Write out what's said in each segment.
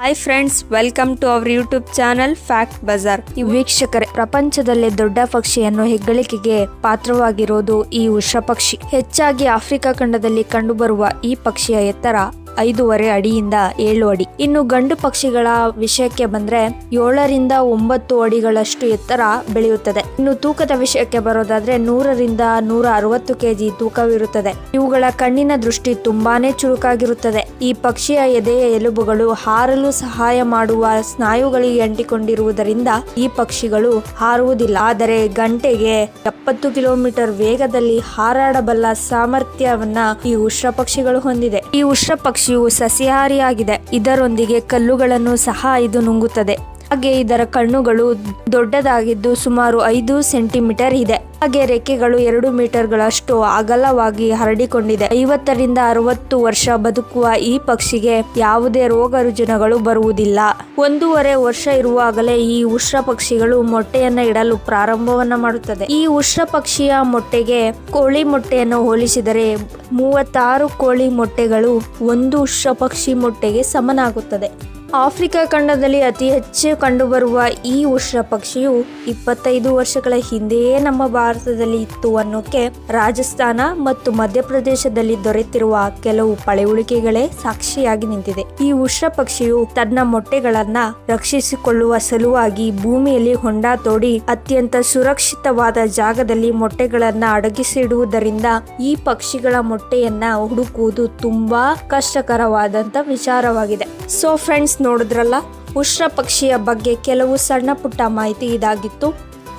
Hi friends welcome to our YouTube channel fact bazaar ಈ ವೀಕ್ಷಕರೇ, ಪ್ರಪಂಚದಲ್ಲೇ ದೊಡ್ಡ ಪಕ್ಷಿಯನ್ನು ಹೆಗ್ಗಳಿಕೆಗೆ ಪಾತ್ರವಾಗಿರೋದು ಈ ಉಷ ಪಕ್ಷಿ. ಹೆಚ್ಚಾಗಿ ಆಫ್ರಿಕಾ ಖಂಡದಲ್ಲಿ ಕಂಡುಬರುವ ಈ ಪಕ್ಷಿಯ ಎತ್ತರ ಐದೂವರೆ ಅಡಿಯಿಂದ ಏಳು ಅಡಿ. ಇನ್ನು ಗಂಡು ಪಕ್ಷಿಗಳ ವಿಷಯಕ್ಕೆ ಬಂದ್ರೆ ಏಳರಿಂದ ಒಂಬತ್ತು ಅಡಿಗಳಷ್ಟು ಎತ್ತರ ಬೆಳೆಯುತ್ತದೆ. ಇನ್ನು ತೂಕದ ವಿಷಯಕ್ಕೆ ಬರೋದಾದ್ರೆ ನೂರರಿಂದ ನೂರ ಅರವತ್ತು ಕೆಜಿ ತೂಕವಿರುತ್ತದೆ. ಇವುಗಳ ಕಣ್ಣಿನ ದೃಷ್ಟಿ ತುಂಬಾನೇ ಚುರುಕಾಗಿರುತ್ತದೆ. ಈ ಪಕ್ಷಿಯ ಎದೆಯ ಎಲುಬುಗಳು ಹಾರಲು ಸಹಾಯ ಮಾಡುವ ಸ್ನಾಯುಗಳಿಗೆ ಅಂಟಿಕೊಂಡಿರುವುದರಿಂದ ಈ ಪಕ್ಷಿಗಳು ಹಾರುವುದಿಲ್ಲ. ಆದರೆ ಗಂಟೆಗೆ ಎಪ್ಪತ್ತು ಕಿಲೋಮೀಟರ್ ವೇಗದಲ್ಲಿ ಹಾರಾಡಬಲ್ಲ ಸಾಮರ್ಥ್ಯವನ್ನ ಈ ಉಷ್ರ ಪಕ್ಷಿಗಳು ಹೊಂದಿದೆ. ಈ ಉಷ್ರ ಪಕ್ಷಿಯು ಸಸ್ಯಾಹಾರಿಯಾಗಿದೆ. ಇದರೊಂದಿಗೆ ಕಲ್ಲುಗಳನ್ನು ಸಹ ಇದು ನುಂಗುತ್ತದೆ. ಹಾಗೆ ಇದರ ಕಣ್ಣುಗಳು ದೊಡ್ಡದಾಗಿದ್ದು ಸುಮಾರು ಐದು ಸೆಂಟಿಮೀಟರ್ ಇದೆ. ಹಾಗೆ ರೆಕ್ಕೆಗಳು ಎರಡು ಮೀಟರ್ಗಳಷ್ಟು ಅಗಲವಾಗಿ ಹರಡಿಕೊಂಡಿದೆ. ಐವತ್ತರಿಂದ ಅರವತ್ತು ವರ್ಷ ಬದುಕುವ ಈ ಪಕ್ಷಿಗೆ ಯಾವುದೇ ರೋಗ ರುಜಿನಗಳು ಬರುವುದಿಲ್ಲ. ಒಂದೂವರೆ ವರ್ಷ ಇರುವಾಗಲೇ ಈ ಉಷ್ರ ಪಕ್ಷಿಗಳು ಮೊಟ್ಟೆಯನ್ನ ಇಡಲು ಪ್ರಾರಂಭವನ್ನ ಮಾಡುತ್ತದೆ. ಈ ಉಷ್ರ ಪಕ್ಷಿಯ ಮೊಟ್ಟೆಗೆ ಕೋಳಿ ಮೊಟ್ಟೆಯನ್ನು ಹೋಲಿಸಿದರೆ ಮೂವತ್ತಾರು ಕೋಳಿ ಮೊಟ್ಟೆಗಳು ಒಂದು ಉಷ್ರ ಪಕ್ಷಿ ಮೊಟ್ಟೆಗೆ ಸಮನಾಗುತ್ತದೆ. ಆಫ್ರಿಕಾ ಖಂಡದಲ್ಲಿ ಅತಿ ಹೆಚ್ಚು ಕಂಡುಬರುವ ಈ ಉಷ್ರ ಪಕ್ಷಿಯು ಇಪ್ಪತ್ತೈದು ವರ್ಷಗಳ ಹಿಂದೆಯೇ ನಮ್ಮ ಭಾರತದಲ್ಲಿ ಇತ್ತು ಅನ್ನೋಕೆ ರಾಜಸ್ಥಾನ ಮತ್ತು ಮಧ್ಯಪ್ರದೇಶದಲ್ಲಿ ದೊರೆತಿರುವ ಕೆಲವು ಪಳೆಯುಳಿಕೆಗಳೇ ಸಾಕ್ಷಿಯಾಗಿ ನಿಂತಿದೆ. ಈ ಉಷ್ರ ಪಕ್ಷಿಯು ತನ್ನ ಮೊಟ್ಟೆಗಳನ್ನ ರಕ್ಷಿಸಿಕೊಳ್ಳುವ ಸಲುವಾಗಿ ಭೂಮಿಯಲ್ಲಿ ಹೊಂಡ ತೋಡಿ ಅತ್ಯಂತ ಸುರಕ್ಷಿತವಾದ ಜಾಗದಲ್ಲಿ ಮೊಟ್ಟೆಗಳನ್ನ ಅಡಗಿಸಿಡುವುದರಿಂದ ಈ ಪಕ್ಷಿಗಳ ಮೊಟ್ಟೆಯನ್ನ ಹುಡುಕುವುದು ತುಂಬಾ ಕಷ್ಟಕರವಾದಂತ ವಿಚಾರವಾಗಿದೆ. ಸೊ ಫ್ರೆಂಡ್ಸ್ ನೋಡಿದ್ರಲ್ಲ ಉಷ್ಣ ಪಕ್ಷಿಯ ಬಗ್ಗೆ ಕೆಲವು ಸಣ್ಣ ಪುಟ್ಟ ಮಾಹಿತಿ ಇದಾಗಿತ್ತು.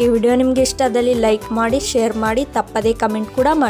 ಈ ವಿಡಿಯೋ ನಿಮಗೆ ಇಷ್ಟ ಆದಲ್ಲಿ ಲೈಕ್ ಮಾಡಿ ಶೇರ್ ಮಾಡಿ ತಪ್ಪದೇ ಕಮೆಂಟ್ ಕೂಡ ಮಾಡಿ.